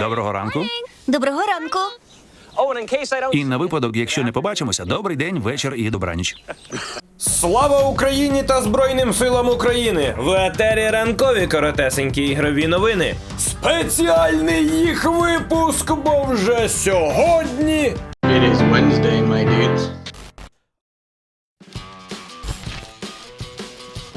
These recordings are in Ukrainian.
Доброго ранку. Доброго ранку. І на випадок, якщо не побачимося, добрий день, вечір і добраніч. Слава Україні та Збройним силам України! В етері ранкові коротесенькі ігрові новини. Спеціальний їх випуск, бо вже сьогодні. It is Wednesday, my dudes.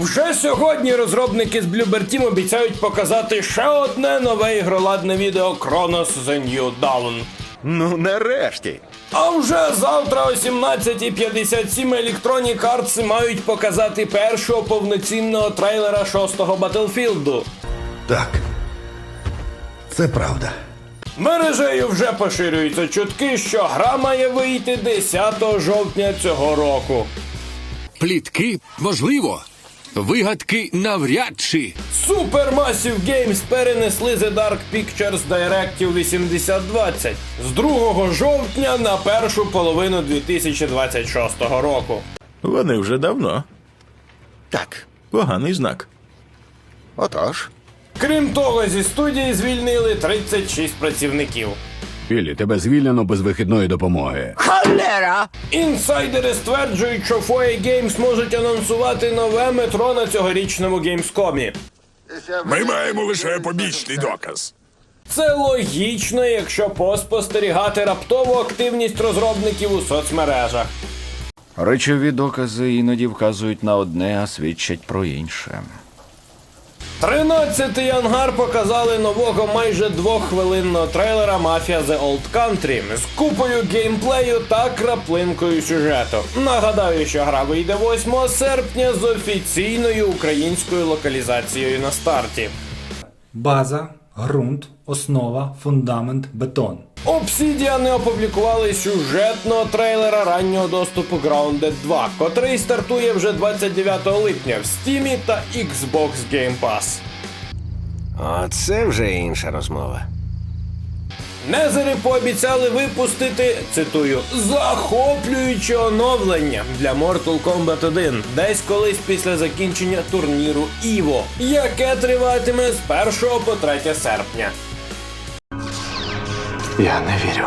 Вже сьогодні розробники з Bloober Team обіцяють показати ще одне нове ігроладне відео Chronos The New Dawn. Ну, нарешті. А вже завтра о 17.57 Electronic Arts мають показати першого повноцінного трейлера шостого Battlefield. Так. Це правда. Мережею вже поширюються чутки, що гра має вийти 10 жовтня цього року. Плітки можливо. Вигадки навряд чи. Supermassive Games перенесли The Dark Pictures Directive 8020 з 2 жовтня на першу половину 2026 року. Вони вже давно. Так. Поганий знак. Отож. Крім того, зі студії звільнили 36 працівників. Білі, тебе звільнено без вихідної допомоги. Інсайдери стверджують, що FOA Games можуть анонсувати нове метро на цьогорічному Gamescom. Ми маємо лише побічний доказ. Це логічно, якщо поспостерігати раптову активність розробників у соцмережах. Речові докази іноді вказують на одне, а свідчать про інше. 13-й ангар показали нового майже двоххвилинного трейлера Mafia The Old Country з купою геймплею та краплинкою сюжету. Нагадаю, що гра вийде 8 серпня з офіційною українською локалізацією на старті. База, ґрунт, основа, фундамент, бетон. Obsidian не опублікували сюжетного трейлера раннього доступу Grounded 2, котрий стартує вже 29 липня в Steam та Xbox Game Pass. А це вже інша розмова. Незери пообіцяли випустити, цитую, захоплююче оновлення для Mortal Kombat 1 десь колись після закінчення турніру Іво, яке триватиме з 1 по 3 серпня. Я не вірю.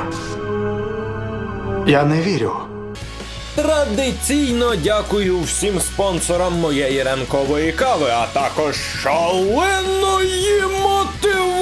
Я не вірю. Традиційно дякую всім спонсорам моєї ранкової кави, а також шаленої